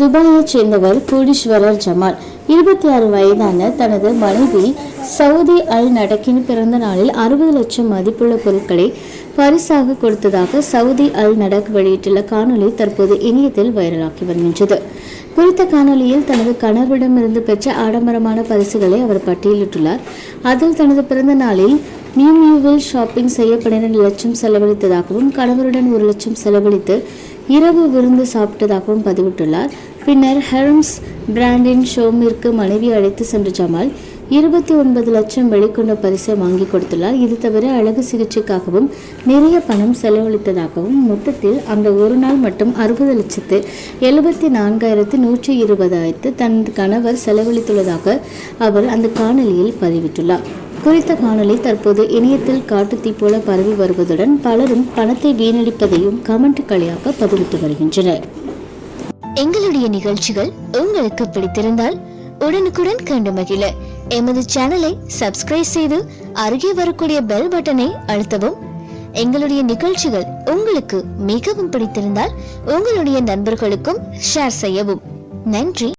துபாயைச் சேர்ந்தவர் கோடீஸ்வரர் ஜமால். இருபத்தி ஆறு வயதான தனது மனைவி சவுதி அல் நடக்கின் பிறந்த நாளில் அறுபது லட்சம் மதிப்புள்ள பொருட்களை பரிசாக கொடுத்ததாக சவுதி அல் நடக் வெளியிட்டுள்ள காணொலி தற்போது இணையத்தில் வைரலாகி வருகின்றது. குறித்த காணொலியில் தனது கணவரிடமிருந்து பெற்ற ஆடம்பரமான பரிசுகளை அவர் பட்டியலிட்டுள்ளார். அதில் தனது பிறந்த நாளில் நியூ நியூவில் ஷாப்பிங் செய்ய பன்னிரண்டு லட்சம் செலவழித்ததாகவும் கணவருடன் ஒரு லட்சம் செலவழித்து இரவு விருந்து சாப்பிட்டதாகவும் பதிவிட்டுள்ளார். பின்னர் ஹெரம்ஸ் பிராண்டின் ஷோமிற்கு மனைவி அழைத்து சென்ற ஜமால் இருபத்தி ஒன்பது லட்சம் வெளிக்கொண்ட பரிசை வாங்கி கொடுத்துள்ளார். இது தவிர அழகு சிகிச்சைக்காகவும் நிறைய பணம் செலவழித்ததாகவும் மொத்தத்தில் அந்த ஒரு நாள் மட்டும் அறுபது லட்சத்து எழுபத்தி நான்காயிரத்து நூற்றி இருபதாயிரத்து தனது கணவர் செலவழித்துள்ளதாக அவர் அந்த காணொலியில் பதிவிட்டுள்ளார். குறித்த காணொலி தற்போது இணையத்தில் காட்டுத்தீ போல பரவி வருவதுடன் பலரும் பணத்தை வீணடிப்பதையும் கமெண்ட்டுகளையாக பதிவிட்டு வருகின்றனர். எங்களுடைய நிகழ்ச்சிகள் உங்களுக்கு பிடித்திருந்தால் உடனுக்குடன் கண்டு மகிழ. எமது சேனலை சப்ஸ்கிரைப் செய்து அருகே வரக்கூடிய பெல் பட்டனை அழுத்தவும். எங்களுடைய நிகழ்ச்சிகள் உங்களுக்கு மிகவும் பிடித்திருந்தால் உங்களுடைய நண்பர்களுக்கும் ஷேர் செய்யவும். நன்றி.